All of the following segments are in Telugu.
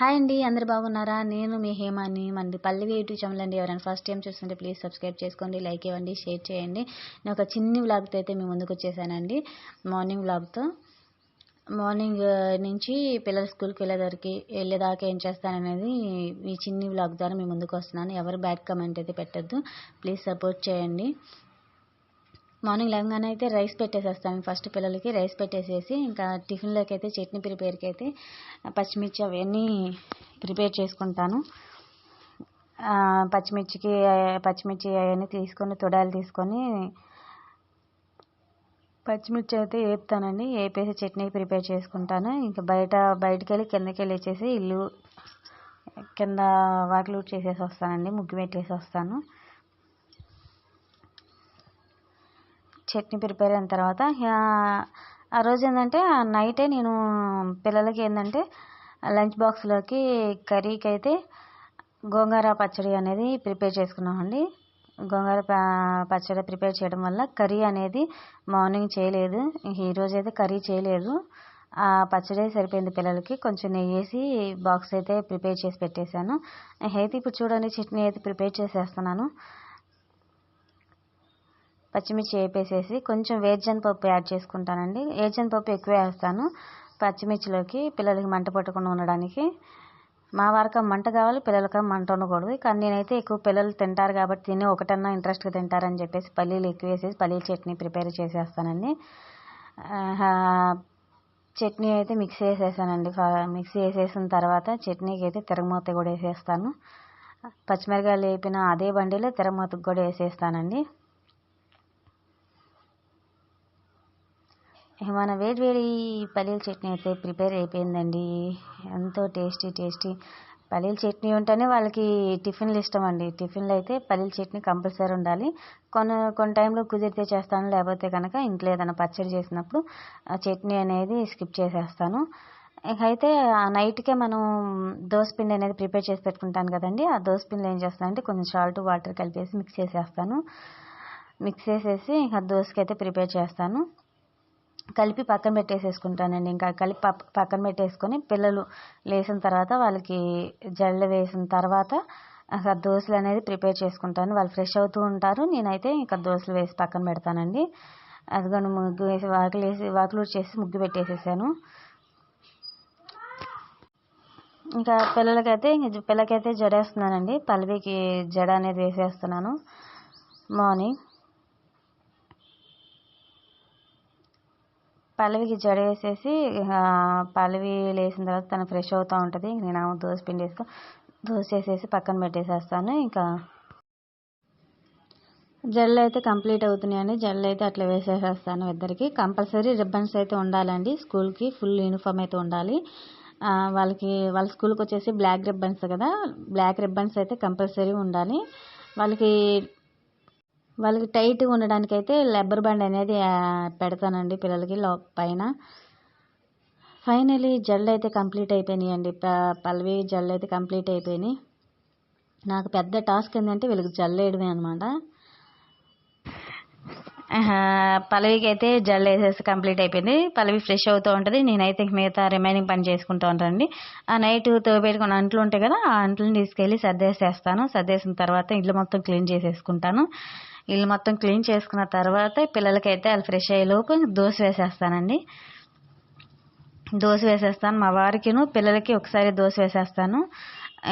హాయ్ అండి అందరు బాగున్నారా? నేను మీ హేమాని మనది పల్లవి యూట్యూబ్ ఛానల్ అండి. ఎవరైనా ఫస్ట్ టైం చూస్తుంటే ప్లీజ్ సబ్స్క్రైబ్ చేసుకోండి లైక్ ఇవ్వండి షేర్ చేయండి. నేను ఒక చిన్ని వ్లాగ్తో అయితే మీ ముందుకు వచ్చేసానండి. మార్నింగ్ వ్లాగ్తో మార్నింగ్ నుంచి పిల్లలు స్కూల్కి వెళ్ళేదరికి వెళ్ళేదాకా ఏం చేస్తాననేది ఈ చిన్ని వ్లాగ్ ద్వారా మీ ముందుకు వస్తున్నాను. ఎవరు బ్యాడ్ కమెంట్ అయితే పెట్టద్దు. ప్లీజ్ సపోర్ట్ చేయండి. మార్నింగ్ లేవగానే అయితే రైస్ పెట్టేసేస్తాను ఫస్ట్ పిల్లలకి రైస్ పెట్టేసేసి ఇంకా టిఫిన్లోకి అయితే చట్నీ ప్రిపేర్కి అయితే పచ్చిమిర్చి అవన్నీ ప్రిపేర్ చేసుకుంటాను. పచ్చిమిర్చికి పచ్చిమిర్చి అవన్నీ తీసుకొని తొడాలు తీసుకొని పచ్చిమిర్చి అయితే వేపుతానండి వేపేసి చట్నీ ప్రిపేర్ చేసుకుంటాను. ఇంకా బయట బయటకు వెళ్ళి కిందకి వెళ్ళి వచ్చేసి ఇల్లు కింద వాకిలు చేసేసి వస్తానండి. ముగ్గు పెట్టేసి వస్తాను. చట్నీ ప్రిపేర్ అయిన తర్వాత ఆ రోజు ఏంటంటే నైటే నేను పిల్లలకి ఏంటంటే లంచ్ బాక్స్లోకి కర్రీకి అయితే గోంగూర పచ్చడి అనేది ప్రిపేర్ చేసుకున్నామండి. గోంగూర పచ్చడి ప్రిపేర్ చేయడం వల్ల కర్రీ అనేది మార్నింగ్ చేయలేదు. ఈరోజు అయితే కర్రీ చేయలేదు. ఆ పచ్చడి సరిపోయింది పిల్లలకి. కొంచెం నెయ్యి వేసి బాక్స్ అయితే ప్రిపేర్ చేసి పెట్టేశాను. అయితే ఇప్పుడు చూడండి చట్నీ అయితే ప్రిపేర్ చేసేస్తున్నాను. పచ్చిమిర్చి వేపేసేసి కొంచెం వేరుజన్ పప్పు యాడ్ చేసుకుంటానండి. వేరుజన్ పప్పు ఎక్కువ వేస్తాను. పచ్చిమిర్చిలోకి పిల్లలకి మంట పట్టకుండా ఉండడానికి. మా వారికి మంట కావాలి పిల్లలకి మంట ఉండకూడదు. కానీ నేనైతే ఎక్కువ పిల్లలు తింటారు కాబట్టి తిని ఒకటన్నా ఇంట్రెస్ట్గా తింటారని చెప్పేసి పల్లీలు ఎక్కువ వేసేసి పల్లీల చట్నీ ప్రిపేర్ చేసేస్తానండి. చట్నీ అయితే మిక్సీ వేసేసానండి మిక్సీ వేసేసిన తర్వాత చట్నీకి అయితే తిరగమూత కూడా వేసేస్తాను. పచ్చిమిరకాయలు వేపిన అదే బండిలో తిరగమూతకు కూడా వేసేస్తానండి. మన వేడి వేడి పల్లీల చట్నీ అయితే ప్రిపేర్ అయిపోయిందండి. ఎంతో టేస్టీ టేస్టీ. పల్లీల చట్నీ ఉంటేనే వాళ్ళకి టిఫిన్లు ఇష్టం అండి టిఫిన్లు అయితే పల్లీల చట్నీ కంపల్సరీ ఉండాలి. కొన్ని కొన్ని టైంలో కుదిరితే చేస్తాను లేకపోతే కనుక ఇంట్లో ఏదైనా పచ్చడి చేసినప్పుడు ఆ చట్నీ అనేది స్కిప్ చేసేస్తాను. అయితే ఆ నైట్కే మనం పిండి అనేది ప్రిపేర్ చేసి పెట్టుకుంటాను కదండి. ఆ దోసపిండి ఏం చేస్తానంటే కొంచెం సాల్ట్ వాటర్ కలిపేసి మిక్స్ చేసేస్తాను. మిక్స్ చేసేసి ఇంకా దోశకి అయితే ప్రిపేర్ చేస్తాను. కలిపి పక్కన పెట్టేసేసుకుంటానండి. ఇంకా కలిపి పక్కన పెట్టేసుకొని పిల్లలు లేచిన తర్వాత వాళ్ళకి జల్లు వేసిన తర్వాత ఇంకా దోశలు అనేది ప్రిపేర్ చేసుకుంటాను. వాళ్ళు ఫ్రెష్ అవుతూ ఉంటారు. నేనైతే ఇంకా దోశలు వేసి పక్కన పెడతానండి. అదిగోని ముగ్గు వేసి వాకిలు వేసి వాకిలు చేసి ముగ్గు పెట్టేసేసాను. ఇంకా పిల్లలకైతే పిల్లలకైతే జడేస్తున్నానండి. పల్లవికి జడ అనేది వేసేస్తున్నాను. మార్నింగ్. పల్లవికి జడ వేసేసి పల్లవి లేసిన తర్వాత తను ఫ్రెష్ అవుతూ ఉంటుంది. నేను దోశ పిండి వేసుకో దోశ వేసేసి పక్కన పెట్టేసేస్తాను. ఇంకా జల్లు అయితే కంప్లీట్ అవుతున్నాయండి. జడలు అయితే అట్లా వేసేసేస్తాను ఇద్దరికి. కంపల్సరీ రిబ్బన్స్ అయితే ఉండాలండి. స్కూల్కి ఫుల్ యూనిఫామ్ అయితే ఉండాలి. వాళ్ళకి వాళ్ళ స్కూల్కి వచ్చేసి బ్లాక్ రిబ్బన్స్ కదా. బ్లాక్ రిబ్బన్స్ అయితే కంపల్సరీ ఉండాలి. వాళ్ళకి వాళ్ళకి టైట్గా ఉండడానికి అయితే లెబ్బర్ బ్యాండ్ అనేది పెడతానండి పిల్లలకి లో పైన. ఫైనలీ జల్లు అయితే కంప్లీట్ అయిపోయినాయి అండి పల్లవి జల్లు అయితే కంప్లీట్ అయిపోయినాయి. నాకు పెద్ద టాస్క్ ఏంటంటే వీళ్ళకి జల్లేయడమే అనమాట పల్లవికి అయితే జల్ వేసేసి కంప్లీట్ అయిపోయింది. పల్లవి ఫ్రెష్ అవుతూ ఉంటుంది. నేనైతే మిగతా రిమైనింగ్ పని చేసుకుంటూ ఉంటానండి. ఆ నైట్ తోబెట్టుకున్న అంట్లు ఉంటాయి కదా ఆ అంట్లను తీసుకెళ్ళి సర్దేసేస్తాను. సర్దేసిన తర్వాత ఇల్లు మొత్తం క్లీన్ చేసేసుకుంటాను. ఇల్లు మొత్తం క్లీన్ చేసుకున్న తర్వాత పిల్లలకైతే వాళ్ళు ఫ్రెష్ అయ్యేలోపు దోశ వేసేస్తానండి. దోశ వేసేస్తాను మా వారికిను. పిల్లలకి ఒకసారి దోశ వేసేస్తాను.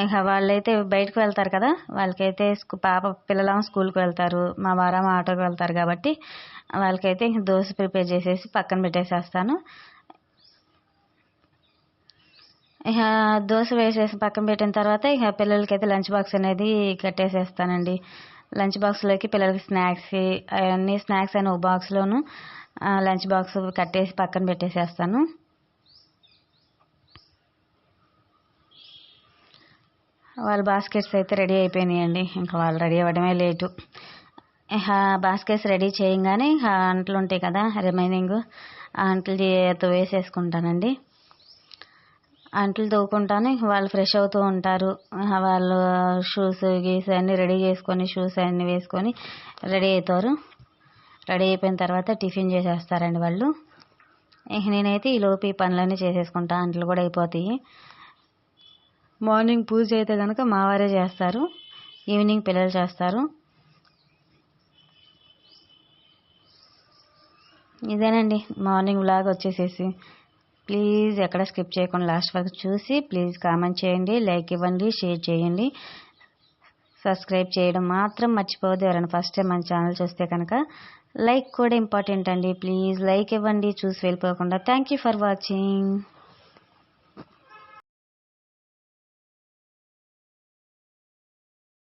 ఇంకా వాళ్ళైతే బయటకు వెళ్తారు కదా వాళ్ళకైతే పాప పిల్లలేమో స్కూల్కి వెళ్తారు మా వారేమో ఆటోకి వెళ్తారు కాబట్టి వాళ్ళకైతే దోశ ప్రిపేర్ చేసేసి పక్కన పెట్టేసేస్తాను. ఇక దోశ వేసేసి పక్కన పెట్టిన తర్వాత ఇక పిల్లలకైతే లంచ్ బాక్స్ అనేది కట్టేసేస్తానండి. లంచ్ బాక్స్లోకి పిల్లలకి స్నాక్స్ అవన్నీ స్నాక్స్ అయిన ఒక బాక్స్లోను లంచ్ బాక్స్ కట్టేసి పక్కన పెట్టేసేస్తాను. వాళ్ళ బాస్కెట్స్ అయితే రెడీ అయిపోయినాయండి. ఇంకా వాళ్ళు రెడీ అవ్వడమే లేటు. బాస్కెట్స్ రెడీ చేయంగానే అంటలు అంట్లు ఉంటాయి కదా రిమైనింగ్ ఆ అంట్లు వేసేసుకుంటానండి అంట్లు తోకుంటాను వాళ్ళు ఫ్రెష్ అవుతూ ఉంటారు. వాళ్ళు షూస్ గీస్ అన్నీ రెడీ చేసుకొని షూస్ అన్నీ వేసుకొని రెడీ అవుతారు. రెడీ అయిపోయిన తర్వాత టిఫిన్ చేసేస్తారండి వాళ్ళు. నేనైతే ఈ లోపు ఈ పనులన్నీ చేసేసుకుంటా అంట్లు కూడా అయిపోతాయి. మార్నింగ్ పూజ అయితే కనుక మా వారే చేస్తారు. ఈవినింగ్ పిల్లలు చేస్తారు. ఇదేనండి మార్నింగ్ వ్లాగ్ వచ్చేసేసి. ప్లీజ్ ఎక్కడ స్కిప్ చేయకుండా లాస్ట్ వరకు చూసి ప్లీజ్ కామెంట్ చేయండి లైక్ ఇవ్వండి షేర్ చేయండి. సబ్స్క్రైబ్ చేయడం మాత్రం మర్చిపోవద్దు. ఎవరైనా ఫస్ట్ టైం మన ఛానల్ చూస్తే కనుక లైక్ కూడా ఇంపార్టెంట్ అండి. ప్లీజ్ లైక్ ఇవ్వండి చూసి వెళ్ళిపోకుండా. Thank you for watching.